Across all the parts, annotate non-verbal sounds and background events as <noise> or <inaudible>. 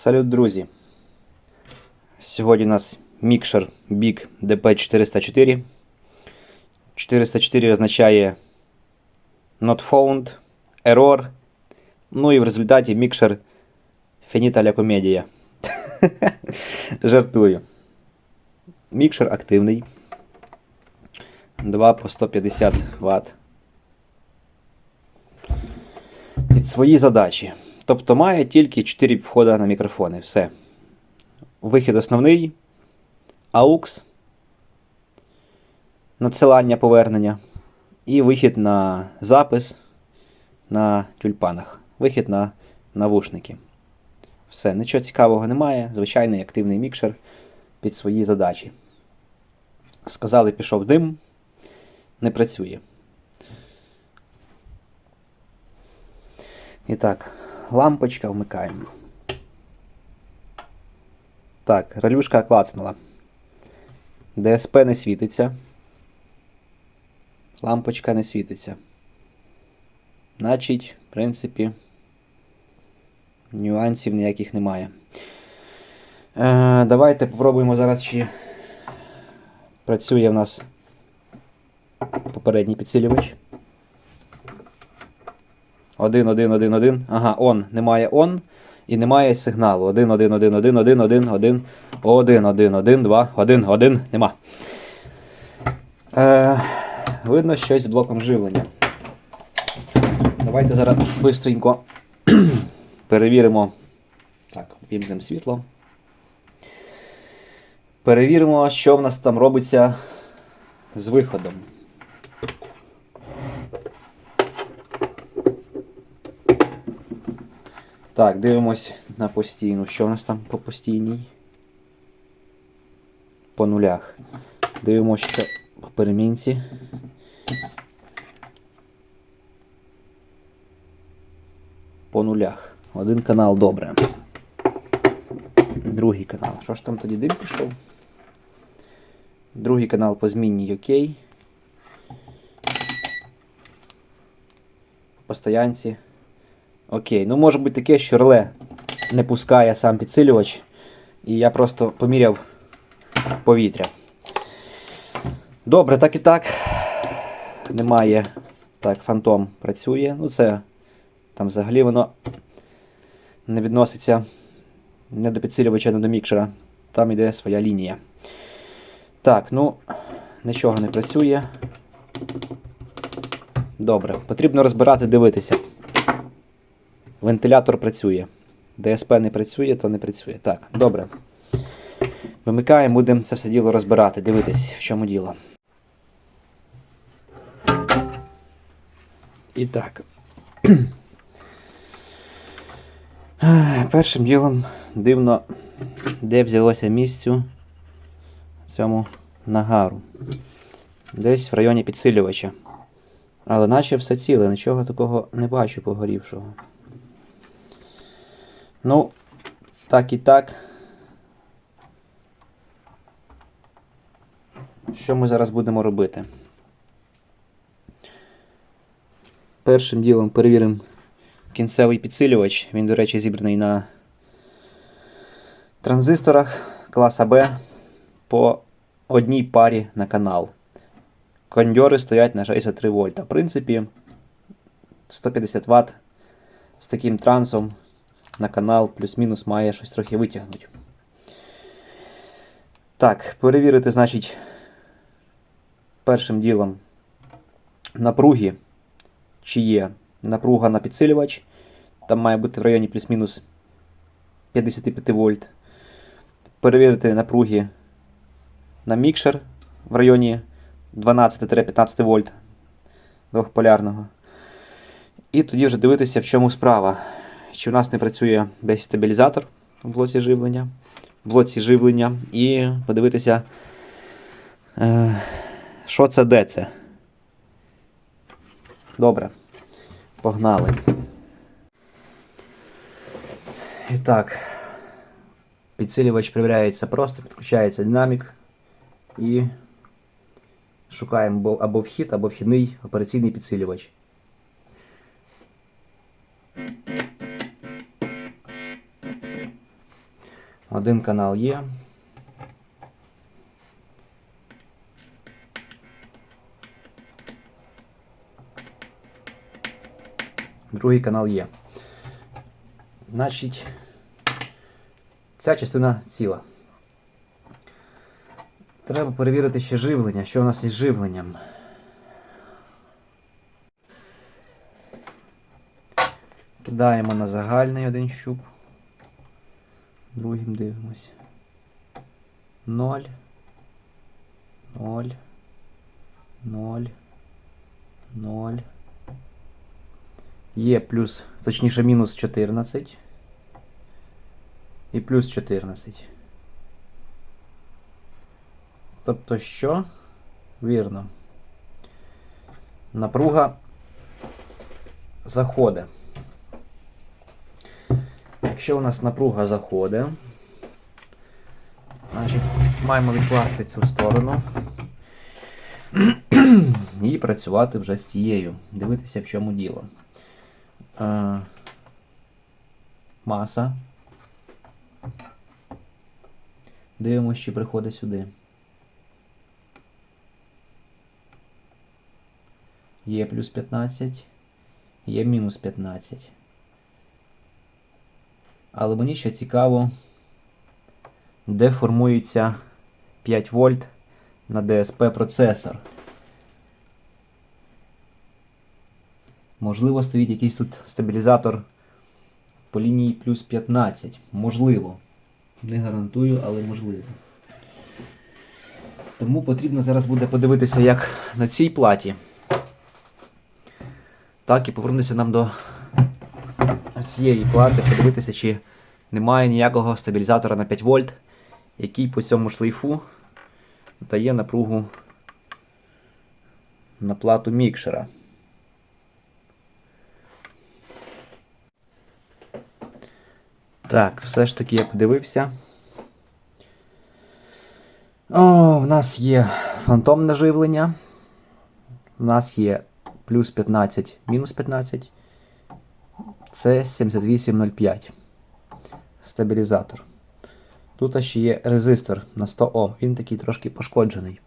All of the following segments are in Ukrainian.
Салют, друзі! Сьогодні у нас мікшер Big DP404. 404 означає Not Found, Error. Ну і в результаті мікшер Finita la Commedia. Жартую. Мікшер активний. 2 по 150 Вт. Під свої задачі. Тобто має тільки 4 входа на мікрофони. Все. Вихід основний. AUX. Надсилання повернення. І вихід на запис на тюльпанах. Вихід на навушники. Все, нічого цікавого немає. Звичайний активний мікшер під свої задачі. Сказали, пішов дим. Не працює. І так, лампочка вмикаємо. Так, релюшка клацнула. ДСП не світиться. Лампочка не світиться. Значить, в принципі, нюансів ніяких немає. Е, давайте попробуємо зараз, чи працює в нас попередній підсилювач. 1, 1, 1, 1. Ага, он. Немає он. І немає сигналу. 1, 1, 1, 1, 1, 1, 1, 1, 1, 1, 2, 1, 1. Нема. Е, Видно щось з блоком живлення. Давайте зараз швидко <clears throat> перевіримо. Так, вімкнемо світло. Перевіримо, що в нас там робиться з виходом. Так, дивимось на постійну. Що в нас там по постійній? По нулях. Дивимося, що по перемінці. По нулях. Один канал добре. Другий канал. Що ж там тоді дим пішов? Другий канал по змінній окей. По постоянці. Окей, ну може бути таке, що реле не пускає сам підсилювач. І я просто поміряв повітря. Добре, так і так. Немає. Так, фантом працює. Ну це там взагалі воно не відноситься не до підсилювача, не до мікшера. Там йде своя лінія. Так, ну, нічого не працює. Добре, потрібно розбирати, дивитися. Вентилятор працює. ДСП не працює, то не працює. Так, добре. Вимикаємо, будемо це все діло розбирати, дивитись, в чому діло. І так. <clears throat> Першим ділом дивно, де взялося місцю цьому нагару. Десь в районі підсилювача. Але наче все ціле, нічого такого не бачу погорівшого. Ну, так і так. Що ми зараз будемо робити? Першим ділом перевіримо кінцевий підсилювач. Він, до речі, зібраний на транзисторах класа Б по одній парі на канал. Кондьори стоять на 63 вольта. В принципі, 150 Вт з таким трансом на канал плюс-мінус має щось трохи витягнути. Так, перевірити, значить, першим ділом напруги, чи є напруга на підсилювач. Там має бути в районі плюс-мінус 55 вольт. Перевірити напруги на мікшер в районі 12-15 вольт двохполярного. І тоді вже дивитися, в чому справа. Чи в нас не працює десь стабілізатор в блоці живлення, в блоці живлення, і подивитися, е, що це, де це. Добре. Погнали. І так, підсилювач перевіряється просто, підключається динамік і шукаємо або вхід, або вхідний операційний підсилювач. Один канал є. Другий канал є. Значить, ця частина ціла. Треба перевірити ще живлення, що у нас із живленням. Кидаємо на загальний один щуп. Другим дивимось. 0. 0. 0. 0. Є плюс, точніше, мінус 14. І плюс 14. Тобто що? Вірно. Напруга заходить. Якщо у нас напруга заходить, значить маємо відкласти цю сторону <clears throat> і працювати вже з цією. Дивитися, в чому діло. Е, маса. Дивимося, чи приходить сюди. Є плюс 15, є мінус 15. Але мені ще цікаво, де формується 5 вольт на DSP процесор. Можливо, стоїть якийсь тут стабілізатор по лінії плюс 15. Можливо. Не гарантую, але можливо. Тому потрібно зараз буде подивитися, як на цій платі. Так і повернутися нам до цієї плати, подивитися, чи немає ніякого стабілізатора на 5 вольт, який по цьому шлейфу дає напругу на плату мікшера. Так, все ж таки я подивився. О, в нас є фантомне живлення. У нас є плюс 15, мінус 15. Це 7805. Стабілізатор. Тут ще є резистор на 100 Ом. Він такий трошки пошкоджений.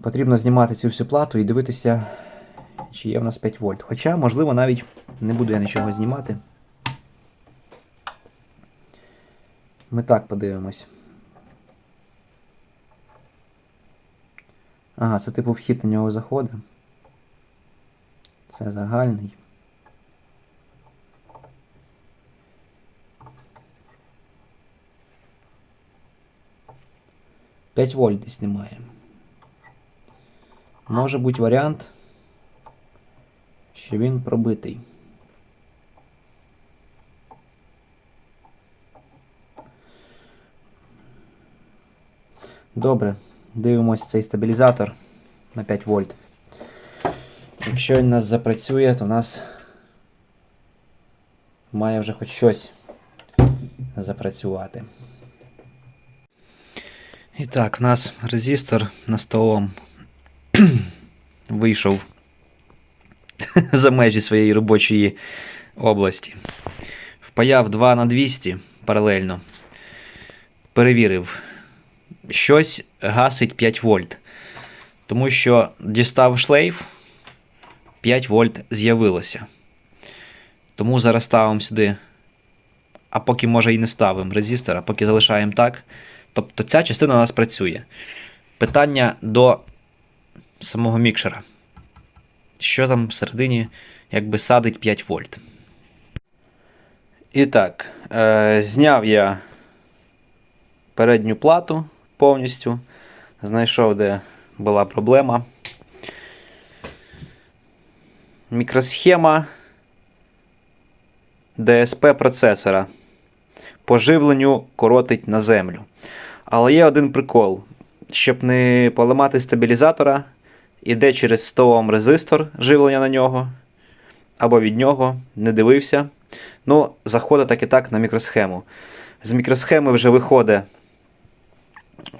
Потрібно знімати цю всю плату і дивитися, чи є в нас 5 вольт. Хоча, можливо, навіть не буду я нічого знімати. Ми так подивимось. Ага, це типу вхід на нього заходить. Це загальний. П'ять вольт десь немає. Може бути варіант, що він пробитий. Добре, дивимось цей стабілізатор на 5 вольт. Якщо він у нас запрацює, то у нас має вже хоч щось запрацювати. І так, в нас резистор на 100 Ом вийшов за межі своєї робочої області. Впаяв 2 на 200 паралельно. Перевірив. Щось гасить 5 вольт. Тому що дістав шлейф, 5 вольт з'явилося. Тому зараз ставимо сюди, а поки може і не ставимо резистор, поки залишаємо так. Тобто ця частина у нас працює. Питання до самого мікшера. Що там всередині якби садить 5 вольт. І так, е, зняв я передню плату повністю. Знайшов, де була проблема. Мікросхема DSP процесора. По живленню коротить на землю. Але є один прикол. Щоб не поламати стабілізатора, іде через 100 Ом резистор живлення на нього. Або від нього, не дивився. Ну, заходить так і так на мікросхему. З мікросхеми вже виходить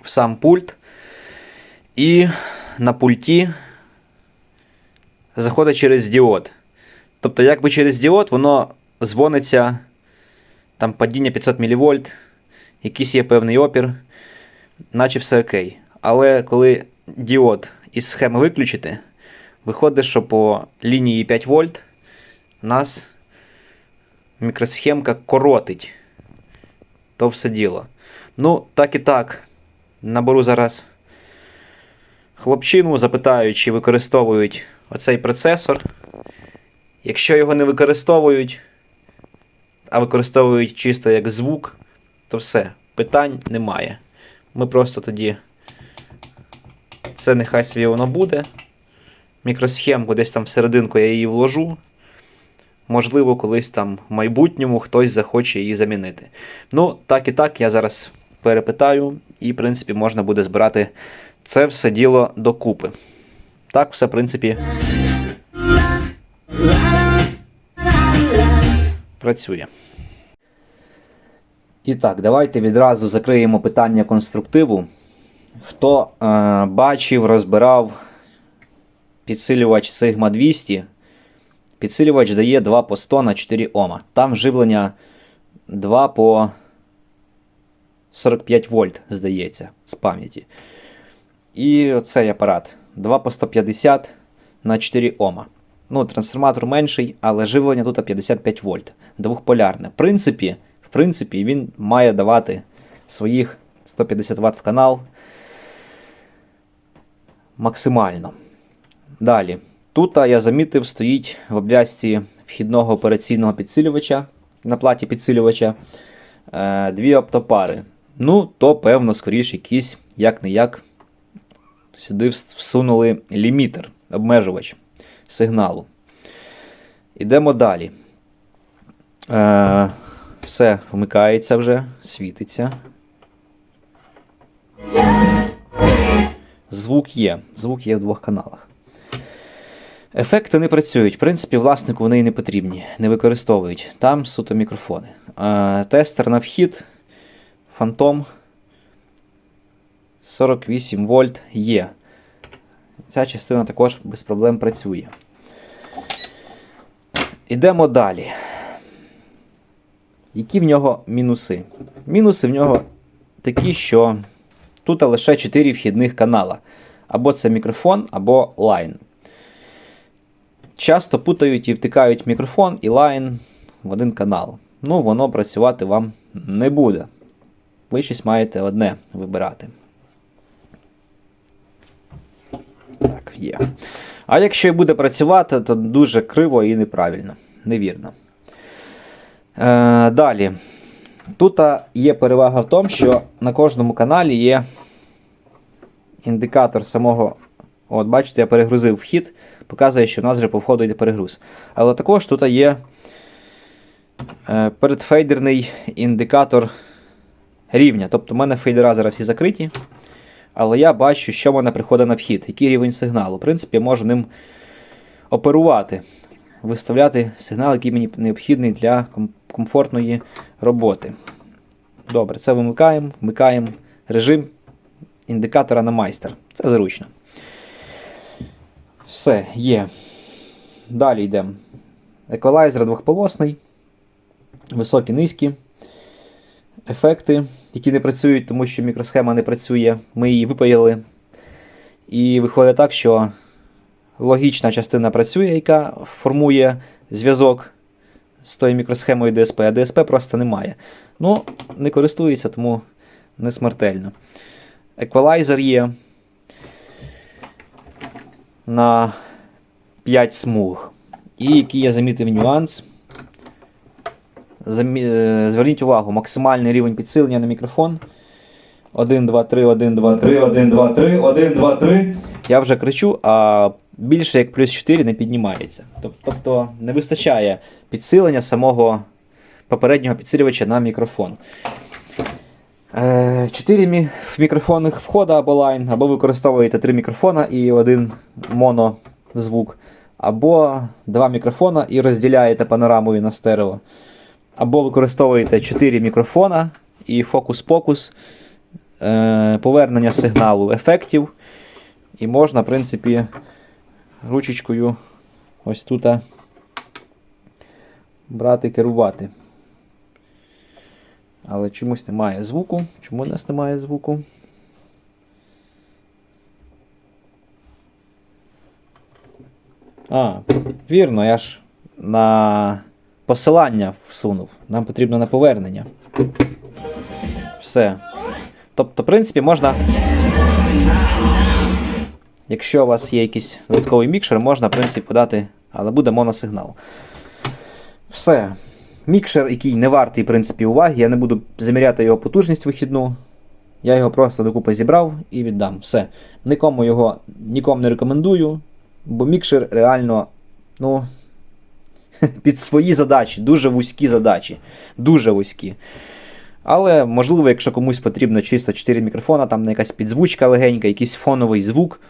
в сам пульт. І на пульті заходить через діод. Тобто, якби через діод воно дзвониться там падіння 500 мВ, якийсь є певний опір, наче все окей. Але коли діод із схеми виключити, виходить, що по лінії 5 вольт нас мікросхемка коротить. То все діло. Ну, так і так. Наберу зараз хлопчину, запитаю, чи використовують оцей процесор. Якщо його не використовують, а використовують чисто як звук, то все, питань немає. Ми просто тоді. Це нехай собі воно буде. Мікросхемку десь там всерединку я її вложу. Можливо, колись там в майбутньому хтось захоче її замінити. Ну, так і так, я зараз перепитаю, і, в принципі, можна буде збирати це все діло докупи. Так, все, в принципі, працює. І так, давайте відразу закриємо питання конструктиву. Хто е, бачив, розбирав підсилювач Sigma 200, підсилювач дає 2 по 100 на 4 Ома. Там живлення 2 по 45 вольт, здається, з пам'яті. І оцей апарат 2 по 150 на 4 Ома. Ну, трансформатор менший, але живлення тут 55 вольт. Двохполярне. В принципі, принципі, він має давати своїх 150 Вт в канал максимально. Далі. Тут я замітив, стоїть в обв'язці вхідного операційного підсилювача на платі підсилювача е, дві оптопари. Ну, то, певно, скоріш якийсь, як не як, сюди всунули лімітер, обмежувач сигналу. Ідемо далі. Все вмикається вже, світиться. Звук є. Звук є в двох каналах. Ефекти не працюють. В принципі, власнику вони і не потрібні, не використовують. Там суто мікрофони. Е, тестер на вхід. Фантом 48 вольт є. Ця частина також без проблем працює. Ідемо далі. Які в нього мінуси? Мінуси в нього такі, що тут лише 4 вхідних канала. Або це мікрофон, або лайн. Часто путають і втикають мікрофон і лайн в один канал. Ну, воно працювати вам не буде. Ви щось маєте одне вибирати. Так, є. А якщо і буде працювати, то дуже криво і неправильно. Невірно. Е, далі. Тут є перевага в тому, що на кожному каналі є індикатор самого. От, бачите, я перегрузив вхід, показує, що в нас вже по входу йде перегруз. Але також тут є е, передфейдерний індикатор рівня. Тобто в мене фейдера зараз всі закриті. Але я бачу, що в мене приходить на вхід, який рівень сигналу. В принципі, я можу ним оперувати, виставляти сигнал, який мені необхідний для комфортної роботи. Добре, це вимикаємо, вмикаємо режим індикатора на майстер. Це зручно. Все, є. Далі йдемо. Еквалайзер двохполосний, високі, низькі. Ефекти, які не працюють, тому що мікросхема не працює. Ми її випаяли. І виходить так, що логічна частина працює, яка формує зв'язок з тою мікросхемою DSP, а DSP просто немає. Ну, не користується, тому не смертельно. Еквалайзер є на 5 смуг. І який я замітив нюанс. Е, Зверніть увагу, максимальний рівень підсилення на мікрофон. 1, 2, 3, 1, 2, 3, 1, 2, 3, 1, 2, 3. Я вже кричу, а більше як плюс 4 не піднімається. Тобто не вистачає підсилення самого попереднього підсилювача на мікрофон. 4 мі- мікрофонних входа або лайн, або використовуєте 3 мікрофона і один монозвук, або два мікрофона і розділяєте панорамою на стерео. Або використовуєте 4 мікрофона і фокус-покус, е, повернення сигналу ефектів. І можна, в принципі, ручечкою ось тут брати керувати. але чомусь немає звуку. Чому у нас немає звуку? А, вірно, я ж на посилання всунув. Нам потрібно на повернення. Все. Тобто, в принципі, можна. Якщо у вас є якийсь додатковий мікшер, можна, в принципі, подати, але буде моносигнал. Все. Мікшер, який не вартий, в принципі, уваги, я не буду заміряти його потужність вихідну. Я його просто докупи зібрав і віддам. Все. Нікому його нікому не рекомендую, бо мікшер реально, ну, <laughs> під свої задачі, дуже вузькі задачі. Дуже вузькі. Але, можливо, якщо комусь потрібно чисто 4 мікрофона, там якась підзвучка легенька, якийсь фоновий звук,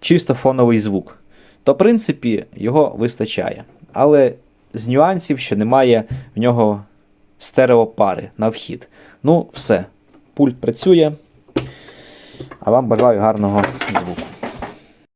чисто фоновий звук, то, в принципі, його вистачає. Але з нюансів, що немає в нього стереопари на вхід. Ну, все. Пульт працює. А вам бажаю гарного звуку.